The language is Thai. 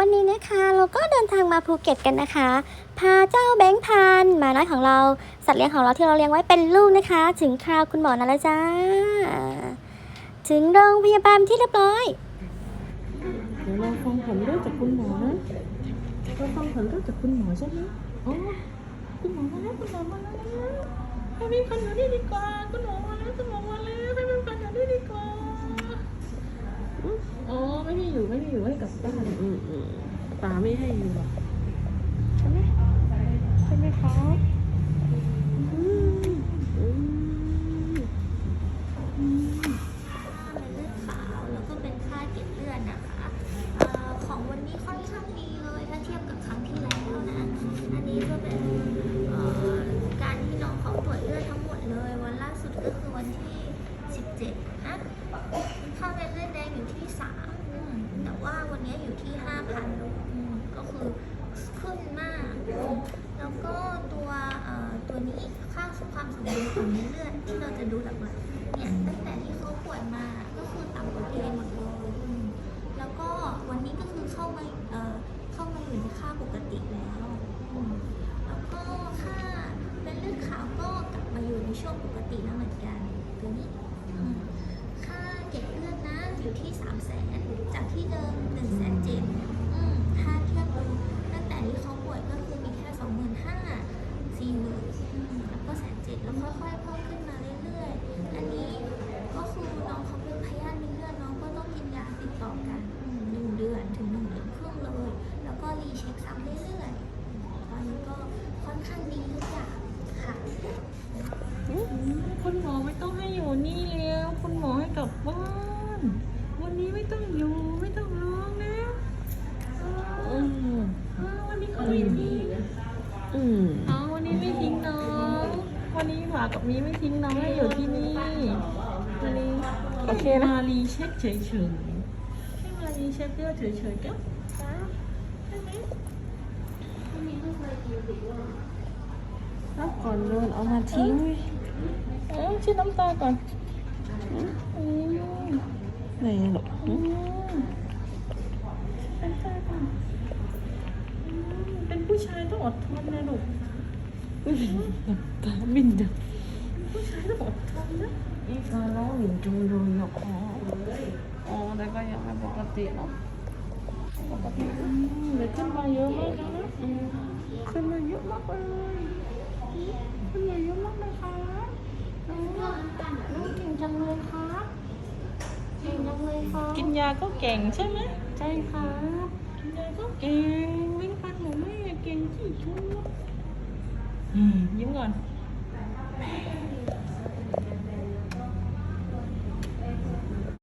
วันนี้นะคะเราก็เดินทางมาภูเก็ตกันนะคะ พาเจ้าแบงค์พันธุ์หมาน้อยของเราสัตว์เลี้ยงของเราที่เราเลี้ยงไว้เป็นลูกนะคะ ถึงคราวคุณหมอนั่นแล้วจ้า ถึงโรงพยาบาลที่เรียบร้อยเดี๋ยวเราฟังผลเลือดจากคุณหมอนะเราฟังผลเลือดจากคุณหมอใช่ไหมอ๋อคุณหมอมาแล้วคุณหมอมาแล้วให้พี่พันอยู่นี่ดีกว่าคุณหมอมาแล้วคุณหมอมาแล้วให้พี่พันอยู่นี่ดีกว่าอ๋อไม่ให้อยู่ไม่ให้อยู่ให้กลับบ้านอืม ป๋าไม่ให้อยู่หรอกใช่ไหมใช่ไหมครับอืมอืมเป็นเลือดขาวแล้วก็เป็นค่าเกล็ดเลือดนะคะเอ่อของวันนี้ค่อนข้างดีเลยถ้าเทียบกับครั้งที่แล้วนะอันนี้ก็เป็นเอ่อการที่น้องเขาตรวจเลือดทั้งหมดเลยวันล่าสุดก็คือวันที่17นะค่าเม็ดเลือดแดงอยู่ที่3อืมแต่ว่าวันนี้อยู่ที่ 5,000อืมก็คือขึ้นมากอืมแล้วก็ตัวเอ่อตัวนี้ ความสมดุลของเม็ดเลือดที่เราจะดูหลักๆเนี่ยตั้งแต่ที่เขาป่วยมาก็คือต่ำกว่าเกณฑ์หมดเลยอืมแล้วก็วันนี้ก็คือเข้ามาเอ่อเข้ามาอยู่ในค่าปกติแล้วอืมแล้วก็ค่าเป็นเลือดขาวก็กลับมาอยู่ในช่วงปกติแล้วเหมือนกันตัวนี้อืมค่าเก็บเลือดนะอยู่ที่3 0 0แสนจากที่เดิม1นึ่งแสนเจ็ดถ้าเทียบดูตั้งแต่ที่เขาป่วยก็คือมีแค่สองหมื่นห้าสี่หมื่นแล้วก็แสนเจ็ดแล้ว ค่อยๆเพิ่มขึ้นมาเรื่อยๆ อันนี้ก็คือน้องเขาเป็นพยาธิในเลือดน้องก็ต้องกินยาติดต่อกันอืมหนึ่งเดือนถึงหนึ่งเดือนครึ่งเลย แล้วก็รีเช็คซ้ำเรื่อยๆ ตอนนี้ก็ค่อนข้างดีทุกอย่างค่ะอืมคุณหมอไม่ต้องให้อยู่นี่แล้ว คุณหมอให้กลับบ้าน วันนี้ไม่ต้องอยู่ไม่ต้องร้องนะอืมอ่าวันนี้เขาไม่ทิ้งอื วันนี้หมากับมีไม่ทิ้งน้องให้อยู่ที่นี่วันนี้โอเคนะมารีเช็คเฉยๆแค่มารีเช็คเลือดเฉยๆก็ใช่ไหมแล้วก่อนเดินเอามาทิ้งไว้เอ้ยชื่อน้ำตาก่อนอไหนหรอกเป็นผู้ชายต้องอดทนนะลูก อืมน้ำตาบินจังผู้ชายต้องอดทนนะอีการ้องหนึ่งจุงโดยหอ๋ออ๋อแต่ก็ยังไม่ปกติเนาะปกติอืมเดี๋ยว